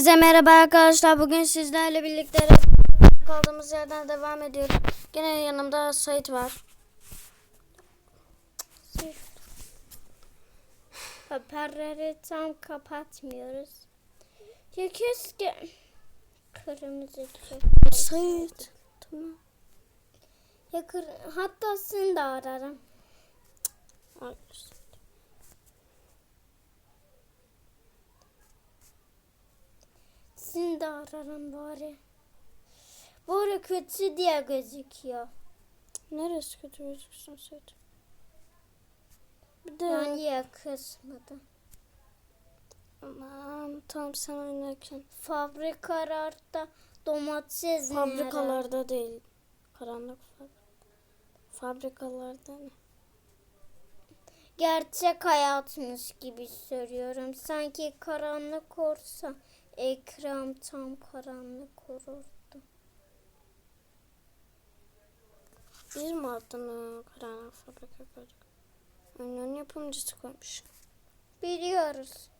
Size merhaba arkadaşlar. Bugün sizlerle birlikte kaldığımız yerden devam ediyoruz. Gene yanımda Sait var. Hoparlörü tam kapatmıyoruz. Keşke kırmızı çok. Sait. Tamam. Ya kır, hatta seni de ararım. Ay, Seni de ararım bari. Bari kötü diye gözüküyor. Neresi kötü gözüksün Sait? Bir de Yani ya kısmadı. aman tamam sen oynarken. Fabrikalarda domates nerede? Fabrikalarda değil. Karanlık fabrik. Fabrikalarda ne? Gerçek hayatmış gibi söylüyorum. Sanki karanlık olsa ekran tam karanlık olurdu. Biz mi adını karanlık fabrika koyduk? Oyunun yapımcısı koymuş. Biliyoruz.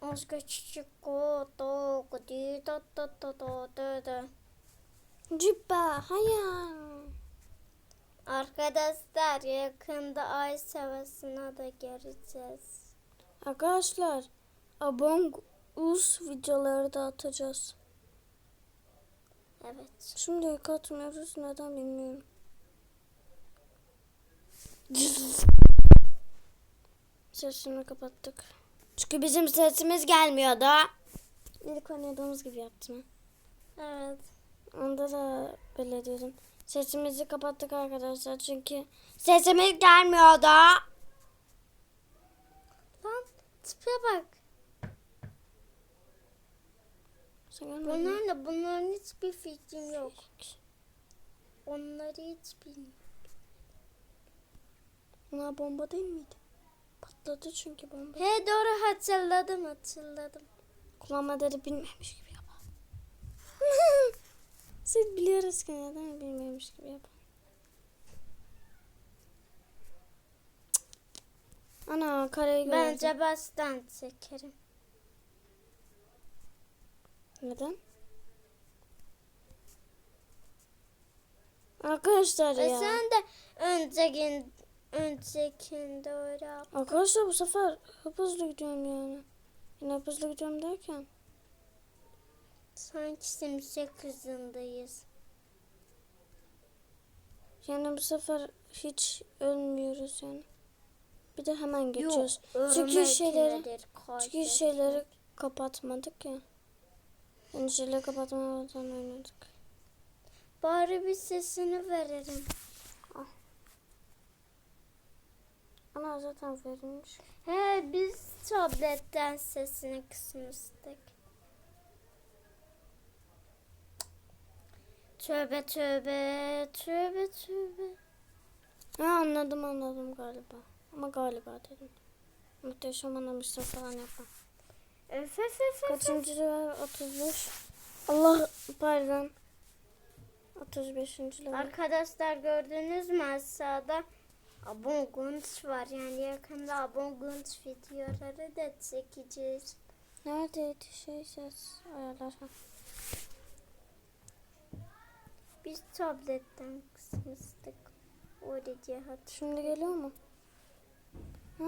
Aşka çiçek o da da da da da da da. Cübba hayal. Arkadaşlar yakında Ay Savaşı'na da göreceğiz. Arkadaşlar Among Us videoları da atacağız. Evet. Şimdi katmıyoruz neden bilmiyorum. Sesini kapattık. Çünkü bizim sesimiz gelmiyordu. İlk oynadığımız gibi yaptım. Evet. Onda da böyle diyordum. Sesimizi kapattık arkadaşlar çünkü sesimiz gelmiyordu. Lan tipe bak. Bunlarla bunların hiçbir fikrim yok. Onları hiç bilmiyorum. Bunlar bomba değil miydi? Patladı çünkü bomba. He doğru hatırladım hatırladım. Kullanmaları bilmemiş gibi yapar. Siz biliyoruz ki neden bilmemiş gibi yapar. Ana kareyi gördüm. Bence baştan çekerim. Neden? Arkadaşlar E ya. sen de önceki öncekinde öyle yap. Arkadaşlar bu sefer hıp hızlı gidiyorum yani. Yine hıp hızlı gidiyorum derken. Sanki simsek hızındayız. Yani bu sefer hiç ölmüyoruz yani. Bir de hemen geçiyoruz. Yok, Çünkü şeyleri çünkü şeyleri kapatmadık ya. Yani şeyleri kapatmadan oynadık. Bari bir sesini veririm. Ana zaten verilmiş. He biz tabletten sesini kısmıştık. Tövbe tövbe tövbe tövbe. Ha anladım anladım galiba. Ama galiba dedim. Muhteşem anlamıştım falan yapma. Öf öf öf öf. Kaçıncı level? 35. Allah pardon. 35. level. Arkadaşlar gördünüz mü aşağıda Abonguns var yani yakında Abonguns videoları da çekeceğiz. Neredeydi şey ses ayarlar. Biz tabletten kısmıştık. Öyle diye hatırlıyorum. Şimdi geliyor mu? Ha.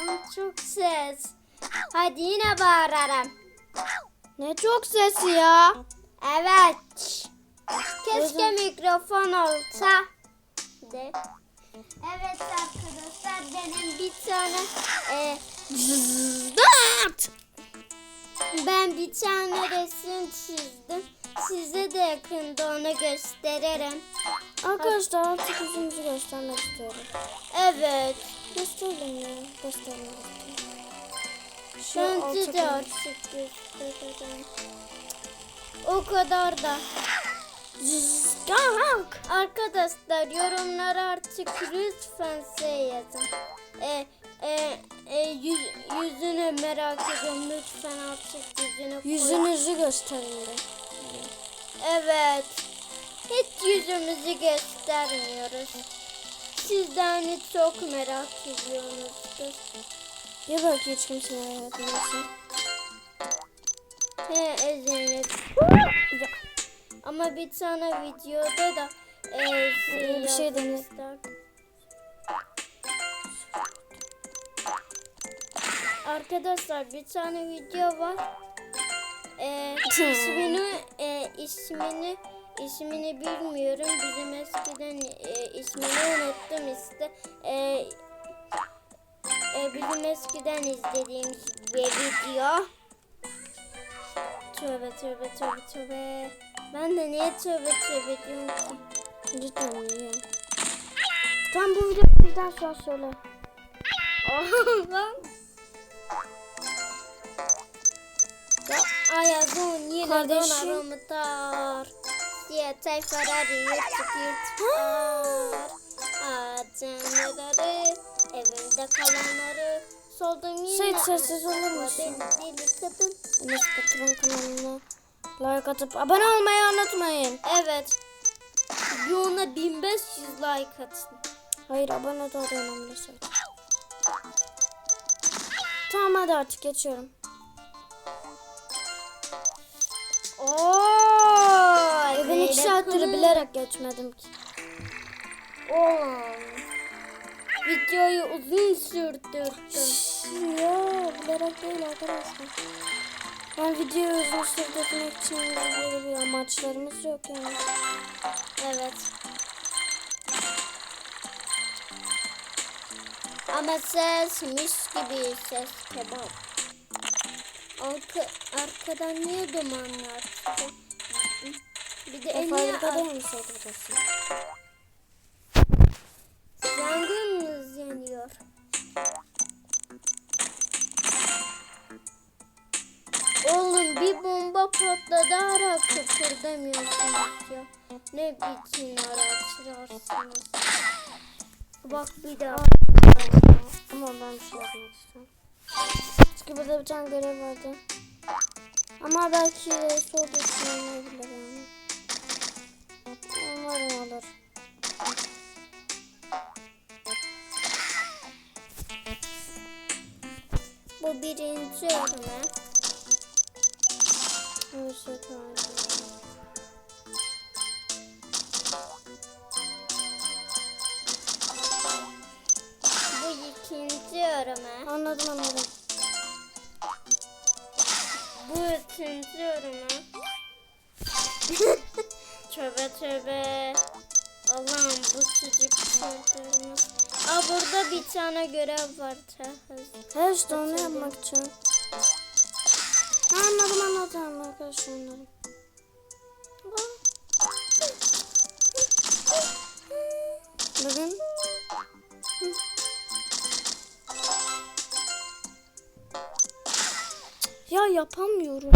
Ama çok ses. Hadi yine bağırırım. Ne çok sesi ya. Evet. Keşke mikrofon olsa. De. Evet arkadaşlar benim bir tane e, Dört. ben bir tane resim çizdim. Size de yakında onu gösteririm. Arkadaşlar artık yüzümüzü göstermek istiyorum. Evet. Gösterelim ya. Gösterelim. Bence de artık gösteririm. O kadar da. Arkadaşlar yorumlara artık lütfen şey yazın. E, e, e, yüz, yüzünü merak ediyorum. Lütfen artık yüzünü koy. Yüzünüzü gösterin de. Evet. Hiç yüzümüzü göstermiyoruz. Sizden çok merak ediyorsunuzdur. Ya belki hiç kimse merak etmesin. He Zeynep. Ama bir tane videoda da e, şey Bir şey yazmışlar. Arkadaşlar bir tane video var. E, ismini e, ismini ismini bilmiyorum. Bizim eskiden e, ismini unuttum işte. E, e, bizim eskiden izlediğimiz bir video. Tövbe tövbe tövbe tövbe. Ben de niye tövbe tövbe diyorum ki? Cidden ya? Tam bu videoyu birden sonra söyle. Lan. Ayazın yine Kardeşim. donarımıtar. Diyetey Ferrari yırtık yırtıklar. Ağaçları evimde kalanları soldum yine. Seyit, sessiz olur musun? Deli kadın. Enes Batur'un kanalına like atıp abone olmayı unutmayın. Evet. Bir ona 1500 like atın. Hayır abone de o da önemli Seyit. Tamam hadi artık geçiyorum. Oo, ben iki saattir bilerek geçmedim ki. Oo. Videoyu uzun sürdürdüm. Ya bilerek değil arkadaşlar. Ben videoyu uzun sürdürmek için böyle bir amaçlarımız yok yani. Evet. Ama ses mis gibi ses kebap. Arka, arkadan niye dumanlar? Bir de en iyi satılıyorsun? yangınımız yanıyor. Oğlum bir bomba patladı ara kıpırdamıyorsunuz ya. Ne biçim araçlarsınız. Bak bir daha. Ama ben bir şey yapmak istiyorum. Çünkü burada bir tane görev vardı. Ama belki soğuk için olmayabilir yani. Umarım olur. Bu birinci örme. Bu ikinci örme. Anladım anladım. Bu üçüncü örme. tövbe tövbe. Allah'ım bu çocuk çıldırmış. Aa burada bir tane görev var. Her işte onu yapmak için. Anladım anladım arkadaşlar anladım. Bugün Ya yapamıyorum.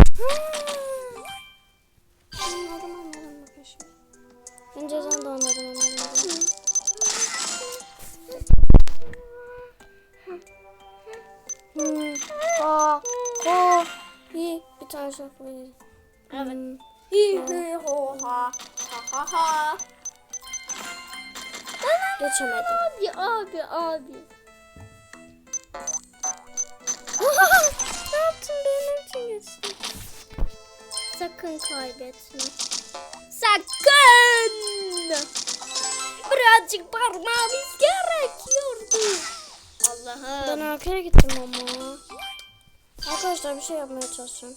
Anladım anladım arkadaşlar. Ben cezanı da anladım anladım. Verelim. Evet. Hi hi ho ha ha ha ha. Geçemedim. Abi abi abi. ne yaptın benim için geçtin? Sakın kaybetme. Sakın! Birazcık parmağımız gerekiyordu. Ben Allah'ım. arkaya gittim ama. Arkadaşlar bir şey yapmaya çalışacağım.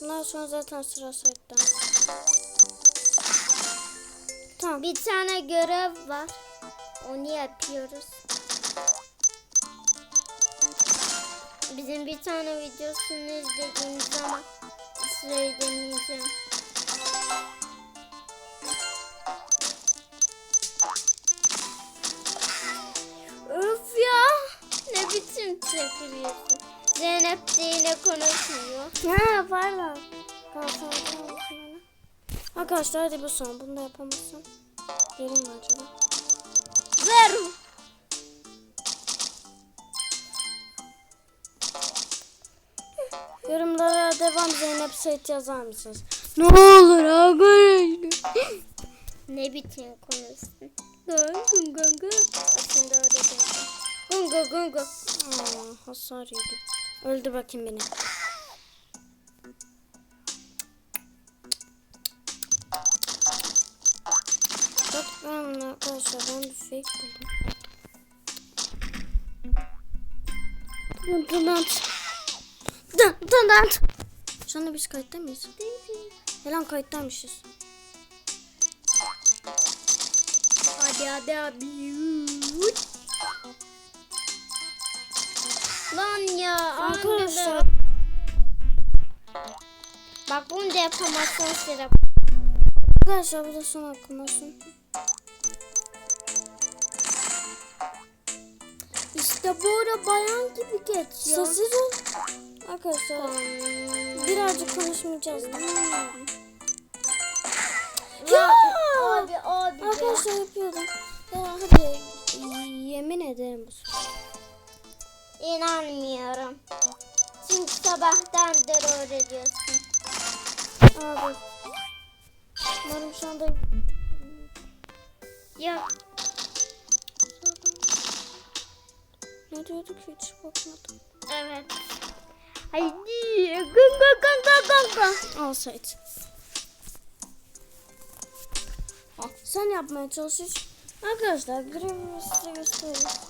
Bundan sonra zaten sıra saatten. Tamam. Bir tane görev var. Onu yapıyoruz. Bizim bir tane videosunu izlediğimiz zaman söylemeyeceğim. Öf ya. Ne biçim çekiliyorsun. Zeynep de yine konuşmuyor. Ha pardon. Bana. Arkadaşlar hadi bu son. Bunu da yapamazsam. Verir mi acaba? Ver. Yorumlara devam Zeynep Sait yazar mısınız? Ne olur arkadaşlar. Ne biçim konuşsun? Gung gung gung. Aslında öyle değil. Gunga gunga. Aa, hasar yedi. Öldü bakayım beni. Bak ben arkadaşlar ben bir fake buldum. Dın dın. Dın dın dın. Şu anda biz kayıtta mıyız? Yalan kayıttaymışız. Hadi hadi abi. Lan ya Arkadaşlar. Bak bunu da yapamazsan sıra. Arkadaşlar bu da son hakkım olsun. İşte böyle bayan gibi geç ya. Sessiz ol. Arkadaşlar birazcık konuşmayacağız değil mi? Ya abi abi. Arkadaşlar yapıyordum. Ya hadi yemin ederim bu sefer. İnanmıyorum. Çünkü sabahtandır öğreniyorsun. Abi. Umarım şu anda Ya ne diyorduk hiç bakmadım. evet. Haydi. Gunga gunga gunga. Alsaydı. Ah, Sen yapmaya çalışıyorsun. Arkadaşlar grevimi size göstereyim.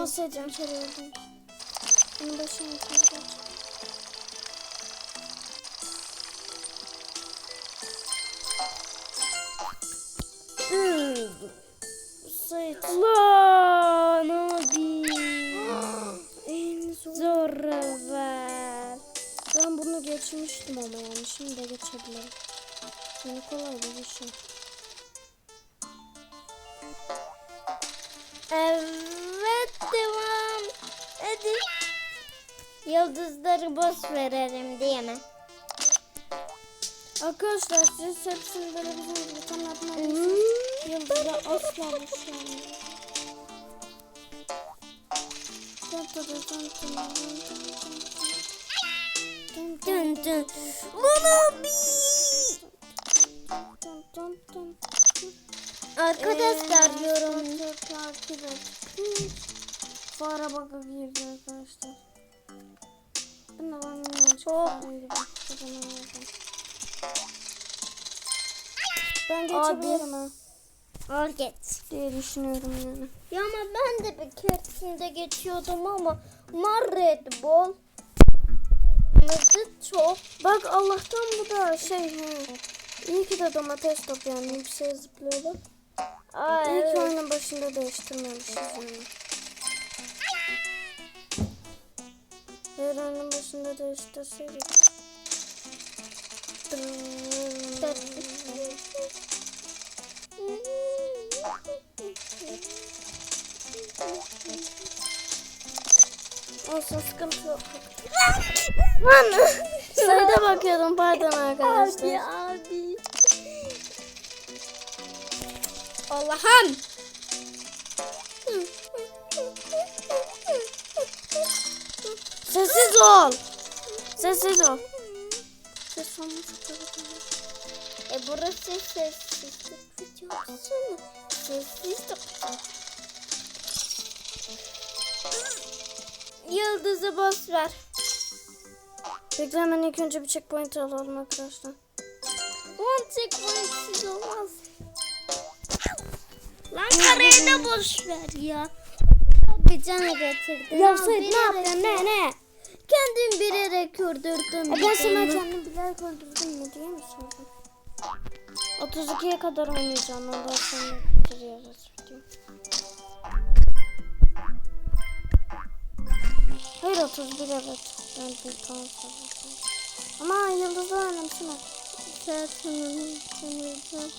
Ama sevdim kere öldüm. Bunun başına oturacak. Sait. Lan abi. En zor. Ver. Ben bunu geçmiştim ama yani şimdi de geçebilirim. Yani kolay bir şey. Hadi. Yıldızları boş verelim değil mi? Arkadaşlar siz hepsini böyle bizim gibi tam yapmalısınız. Yıldızda asla dın. Lan abi. Dın dın dın. Arkadaşlar Ee, yorum. Takip et. Hı. Fare bug'a girdi arkadaşlar. De ben oldum. Ben geçebilirim ha Al geç. diye düşünüyorum yani. Ya ama ben de bir keresinde geçiyordum ama Mar Red Bull. Mızı çok. Bak Allah'tan bu da şey he. İyi ki de domates topluyorum. Yükseğe zıplıyordum. Aa, İyi ki evet. oyunun başında değiştirmemişiz yani. Oyunun başında değiştirseydik. Olsun sıkıntı yok. Lan! Sayıda bakıyordum pardon arkadaşlar. Abi abi. Allah'ım. Ol. Sessiz ol. Ses olması E burası sessizlik videosu mu? Sessiz de. Yıldızı boş ver. Bekle hemen ilk önce bir checkpoint alalım arkadaşlar. One checkpointsiz olmaz. Lan karayı da boş ver ya. Bir canı getirdin. Ya Al, Sait ne yapıyorsun ne ne? Kendin bilerek öldürdün. E ben sana kendim bilerek öldürdüm mü diye mi sordun? 32'ye kadar oynayacağım ondan sonra bitiriyoruz video. Hayır 31 evet. Ben bir fazla. Ama yıldızı önemseme. Zaten onu tanıyacağım.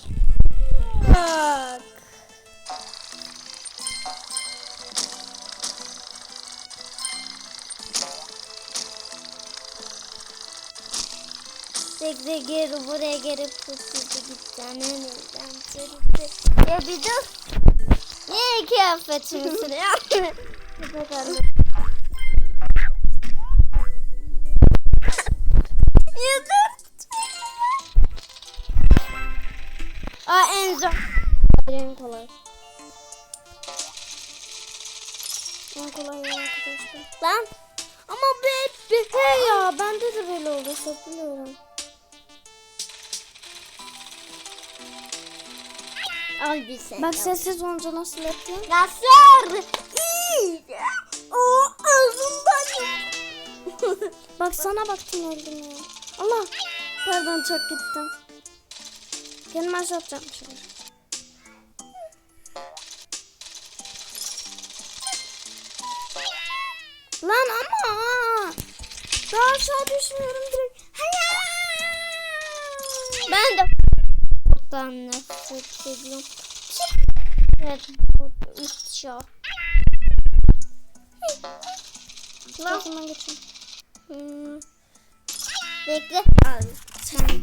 Bekle geri buraya geri pusucu gideceğim. Önümden sürüldü. Ya bir dur. Niye kıyafetimi sürüyor? Ya dur. Aa en zor. En kolay. En kolay ya arkadaşlar. Lan. Ama be, be he ya bende de böyle oldu sapılıyorum. Al bir sen. Bak sessiz olunca nasıl yapıyor? Nasır. İyi. O ağzından. Bak sana baktım öldüm ya. Allah. Pardon çok gittim. Kendime atacağım şimdi. Lan ama. Daha aşağı düşmüyorum direkt. Hayır. Ben de buradan nefret ediyorum. Evet, bu üç ya. Lan. Geçeyim. Hmm. Bekle. Al. Sen.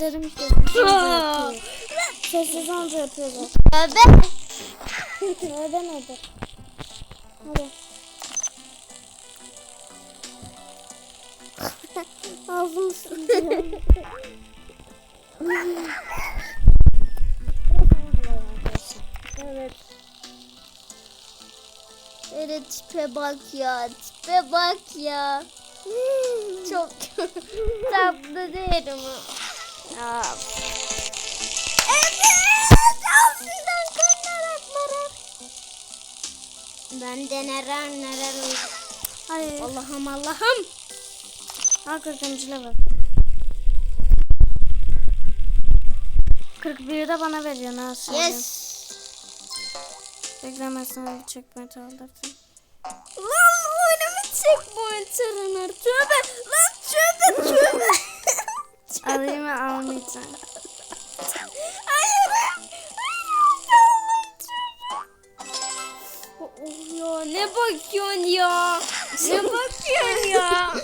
Dedim işte. Sessiz olunca yapıyor. Sessiz olunca yapıyor zaten. Tövbe. Öyle nedir? Hadi. Ağzım sızlıyor. Evet. Evet tipe bak ya. Tipe bak ya. Çok tatlı değil mi? Ya, Evet. Ağzından kanlar akmarak. Ben de neler neler oldu. Hayır. Allah'ım Allah'ım. Ha 40. level. 41 de bana veriyorsun ha şimdi. Yes. Beklemezsen bir çekme çaldırsın. Lan oyunumu çek bu enterener. Tövbe. Lan tövbe tövbe. Alayım mı almayacağım. Ya ne bakıyorsun ya? Ne bakıyorsun ya?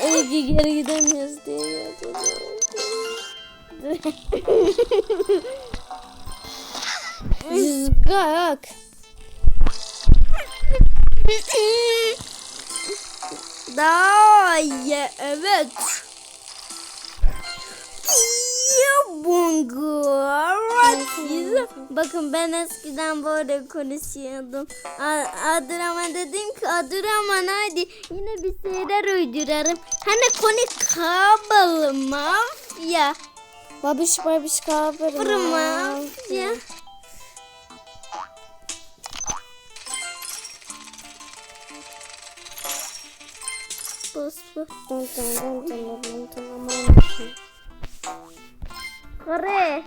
Evgi geri gidemiyoruz diye yazıyor. Zıgak. Daha iyi evet. Ya bungu. Evet. Bakın ben eskiden böyle konuşuyordum. A- Adırama dedim ki Adırama hadi yine bir şeyler uydurarım. Hani konu kabalı mafya. Babiş babiş kabırım. Fırın mafya. Bus bu. Dun dun dun dun dun dun aman Allah'ım. Kore.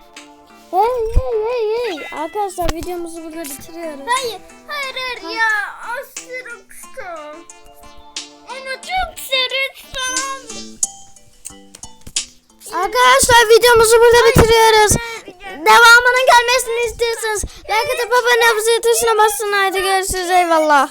Hey hey hey hey. Arkadaşlar videomuzu burada bitiriyoruz. Hayır, hayır, hayır ya. Aşırı kısa. Ama çok sarılsam. Arkadaşlar videomuzu burada bitiriyoruz. Devamının gelmesini istiyorsanız like atıp abone zil tuşuna basın. Haydi görüşürüz eyvallah.